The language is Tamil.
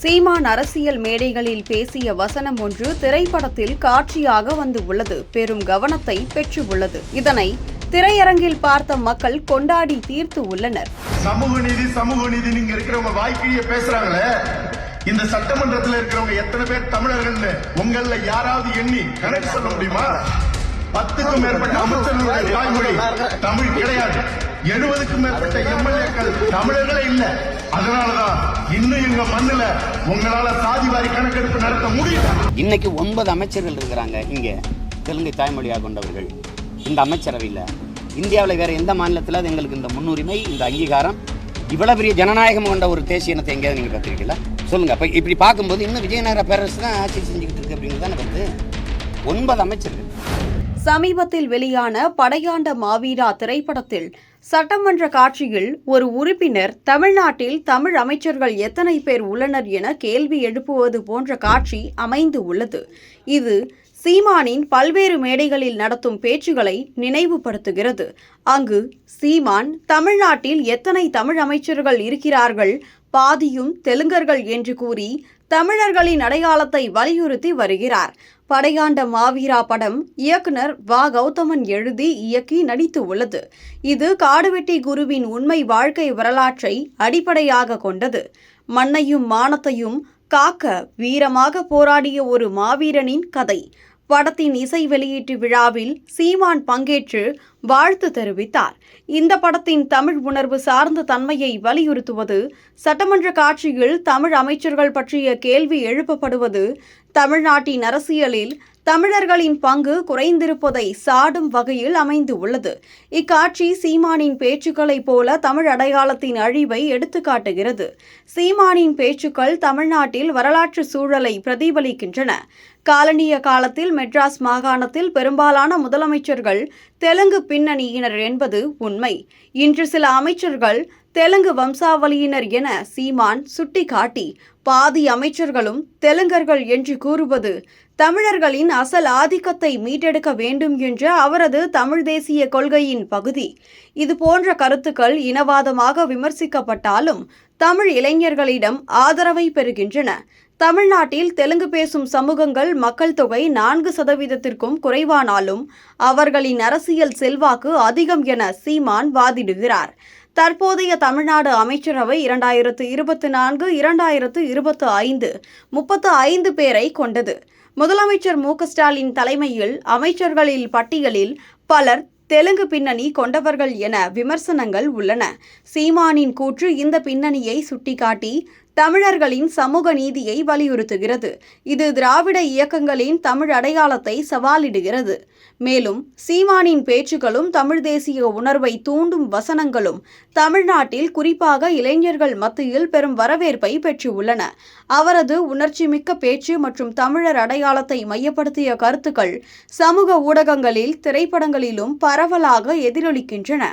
சீமான் அரசியல் மேடைகளில் பேசிய வசனம் ஒன்று திரைப்படத்தில் காட்சியாக வந்து உள்ளது. பெரும் கவனத்தை பெற்று உள்ளது. இதனை திரையரங்கில் பார்த்த மக்கள் கொண்டாடி தீர்த்து உள்ளனர். சமூக நீதி சமூக நீதி நீங்க இருக்கிறவங்க வாய்க்கிழிய பேசுறாங்களே. இந்த சட்டமன்றத்தில் இருக்கிறவங்க எத்தனை பேர் தமிழர்கள் உங்கள யாராவது எண்ணி கணக்கு சொல்ல முடியுமா? பத்துக்கும் மேற்பட்ட அமைச்சர்களுடைய தாய்மொழி தமிழ் கிடையாது. எழுபதுக்கும் மேற்பட்ட எம்எல்ஏக்கள் தமிழர்களே இல்லை. அதனாலதான் இன்னும் எங்க மண்ணுல உங்களால சாதிவாரி கணக்கெடுப்பு நடத்த முடியல. இன்னைக்கு ஒன்பது அமைச்சர்கள் இருக்கிறாங்க இங்கே தெலுங்கை தாய்மொழியாக கொண்டவர்கள். இந்த அமைச்சரவையில். இந்தியாவில் வேற எந்த மாநிலத்தில் அது எங்களுக்கு இந்த முன்னுரிமை இந்த அங்கீகாரம்? இவ்வளவு பெரிய ஜனநாயகம் கொண்ட ஒரு தேசிய இனத்தை எங்கேயாவது நீங்கள் பார்த்துருக்கீங்களா சொல்லுங்க. அப்போ இப்படி பார்க்கும்போது இன்னும் விஜயநகர பேரரசு தான் ஆட்சி செஞ்சுக்கிட்டு இருக்கு அப்படிங்கிறது தானே வருது? ஒன்பது அமைச்சர்கள். சமீபத்தில் வெளியான படையாண்ட மாவீரா திரைப்படத்தில் சட்டமன்ற காட்சியில் ஒரு உறுப்பினர் தமிழ்நாட்டில் தமிழ் அமைச்சர்கள் எத்தனை பேர் உள்ளனர் என கேள்வி எழுப்புவது போன்ற காட்சி அமைந்து உள்ளது. இது சீமானின் பல்வேறு மேடைகளில் நடத்தும் பேச்சுகளை நினைவுபடுத்துகிறது. அங்கு சீமான் தமிழ்நாட்டில் எத்தனை தமிழ் அமைச்சர்கள் இருக்கிறார்கள்? பாதியும் தெலுங்கர்கள் என்று கூறி தமிழர்களின் அடையாளத்தை வலியுறுத்தி வருகிறார். படையாண்ட மாவீரா படம் இயக்குனர் வா. கௌதமன் எழுதி இயக்கி நடித்து உள்ளது. இது காடுவெட்டி குருவின் உண்மை வாழ்க்கை வரலாற்றை அடிப்படையாக கொண்டது. மண்ணையும் மானத்தையும் காக்க வீரமாக போராடிய ஒரு மாவீரனின் கதை. படத்தின் இசை வெளியீட்டு விழாவில் சீமான் பங்கேற்று வாழ்த்து தெரிவித்தார். இந்த படத்தின் தமிழ் உணர்வு சார்ந்த தன்மையை வலியுறுத்துவது சட்டமன்ற காட்சியில் தமிழ் அமைச்சர்கள் பற்றிய கேள்வி எழுப்பப்படுவது தமிழ்நாட்டின் அரசியலில் தமிழர்களின் பங்கு குறைந்திருப்பதை சாடும் வகையில் அமைந்து உள்ளது இக்காட்சி சீமானின் பேச்சுக்களைப் போல தமிழ் அடையாளத்தின் அழிவை எடுத்துக்காட்டுகிறது. சீமானின் பேச்சுக்கள் தமிழ்நாட்டில் வரலாற்று சூழலை பிரதிபலிக்கின்றன. காலனிய காலத்தில் மெட்ராஸ் மாகாணத்தில் பெரும்பாலான முதலமைச்சர்கள் தெலுங்கு பின்னணியினர் என்பது உண்மை. இன்று சில அமைச்சர்கள் தெலுங்கு வம்சாவளியினர் என சீமான் சுட்டிக்காட்டி பாதி அமைச்சர்களும் தெலுங்கர்கள் என்று கூறுவது தமிழர்களின் அசல் ஆதிக்கத்தை மீட்டெடுக்க வேண்டும் என்ற அவரது தமிழ் தேசிய கொள்கையின் பகுதி. இது போன்ற கருத்துக்கள் இனவாதமாக விமர்சிக்கப்பட்டாலும் தமிழ் இளைஞர்களிடம் ஆதரவை பெறுகின்றன. தமிழ்நாட்டில் தெலுங்கு பேசும் சமூகங்கள் மக்கள் தொகை நான்கு சதவீதத்திற்கும் குறைவானாலும் அவர்களின் அரசியல் செல்வாக்கு அதிகம் என சீமான் வாதிடுகிறார். தற்போதைய தமிழ்நாடு அமைச்சரவை இரண்டாயிரத்து இருபத்தி நான்கு இரண்டாயிரத்து இருபத்து ஐந்து முப்பத்து ஐந்து பேரை கொண்டது. முதலமைச்சர் மு ஸ்டாலின் தலைமையில் அமைச்சர்களில் பட்டியலில் பலர் தெலுங்கு பின்னணி கொண்டவர்கள் என விமர்சனங்கள் உள்ளன. சீமானின் கூற்று இந்த பின்னணியை சுட்டிக்காட்டி தமிழர்களின் சமூக நீதியை வலியுறுத்துகிறது. இது திராவிட இயக்கங்களின் தமிழ் அடையாளத்தை சவாலிடுகிறது. மேலும் சீமானின் பேச்சுக்களும் தமிழ் தேசிய உணர்வை தூண்டும் வசனங்களும் தமிழ்நாட்டில் குறிப்பாக இளைஞர்கள் மத்தியில் பெரும் வரவேற்பை பெற்றுள்ளன. அவரது உணர்ச்சிமிக்க பேச்சு மற்றும் தமிழர் அடையாளத்தை மையப்படுத்திய கருத்துக்கள் சமூக ஊடகங்களில் திரைப்படங்களிலும் பரவலாக எதிரொலிக்கின்றன.